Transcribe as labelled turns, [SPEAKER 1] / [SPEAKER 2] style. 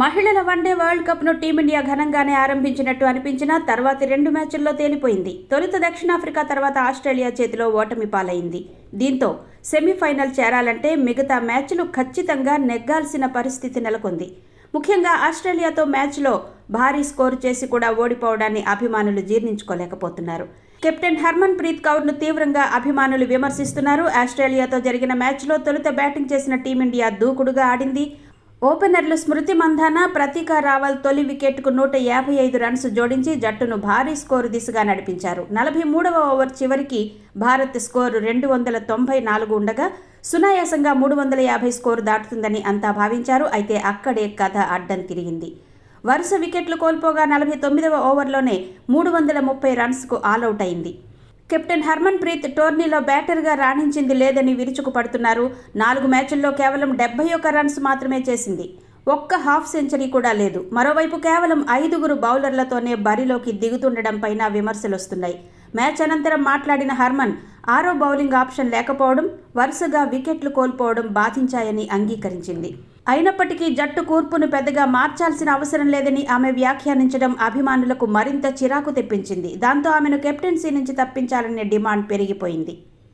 [SPEAKER 1] మహిళల one day world కప్ను team India ఘనంగానే ఆరంభించినట్టు అనిపించినా తర్వాతి రెండు మ్యాచ్ల్లో తేలిపోయింది. తొలుత దక్షిణాఫ్రికా తర్వాత ఆస్ట్రేలియా చేతిలో ఓటమి పాలైంది. దీంతో సెమీఫైనల్ చేరాలంటే మిగతా మ్యాచ్లు ఖచ్చితంగా నెగ్గాల్సిన పరిస్థితి నెలకొంది. ముఖ్యంగా ఆస్ట్రేలియాతో మ్యాచ్లో భారీ స్కోర్ చేసి కూడా ఓడిపోవడాన్ని అభిమానులు జీర్ణించుకోలేకపోతున్నారు. కెప్టెన్ హర్మన్ ప్రీత్ కౌర్ను తీవ్రంగా అభిమానులు విమర్శిస్తున్నారు. ఆస్ట్రేలియాతో జరిగిన మ్యాచ్లో తొలుత బ్యాటింగ్ చేసిన టీమిండియా దూకుడుగా ఆడింది. ఓపెనర్లు స్మృతి మంధాన ప్రతీక రావల్ తొలి వికెట్కు నూట యాభై ఐదు రన్స్ జోడించి జట్టును భారీ స్కోరు దిశగా నడిపించారు. నలభై మూడవ ఓవర్ చివరికి భారత్ స్కోరు రెండు వందల తొంభై నాలుగు ఉండగా సునాయాసంగా మూడు వందల యాభై స్కోరు దాటుతుందని అంతా భావించారు. అయితే అక్కడే కథ అడ్డం తిరిగింది. వరుస వికెట్లు కోల్పోగా నలభై తొమ్మిదవ ఓవర్లోనే మూడు వందల ముప్పై రన్స్కు ఆలౌట్ అయింది. కెప్టెన్ హర్మన్ ప్రీత్ టోర్నీలో బ్యాటర్గా రాణించింది లేదని విరుచుకుపడుతున్నారు. నాలుగు మ్యాచుల్లో కేవలం డెబ్బై ఒక్క రన్స్ మాత్రమే చేసింది. ఒక్క హాఫ్ సెంచరీ కూడా లేదు. మరోవైపు కేవలం ఐదుగురు బౌలర్లతోనే బరిలోకి దిగుతుండడం పైన విమర్శలు వస్తున్నాయి మ్యాచ్ అనంతరం మాట్లాడిన హర్మన్ ఆరో బౌలింగ్ ఆప్షన్ లేకపోవడం వరుసగా వికెట్లు కోల్పోవడం బాధించాయని అంగీకరించింది. అయినప్పటికీ జట్టు కూర్పును పెద్దగా మార్చాల్సిన అవసరం లేదని ఆమె వ్యాఖ్యానించడం అభిమానులకు మరింత చిరాకు తెప్పించింది. దాంతో ఆమెను కెప్టెన్సీ నుంచి తప్పించాలనే డిమాండ్ పెరిగిపోయింది.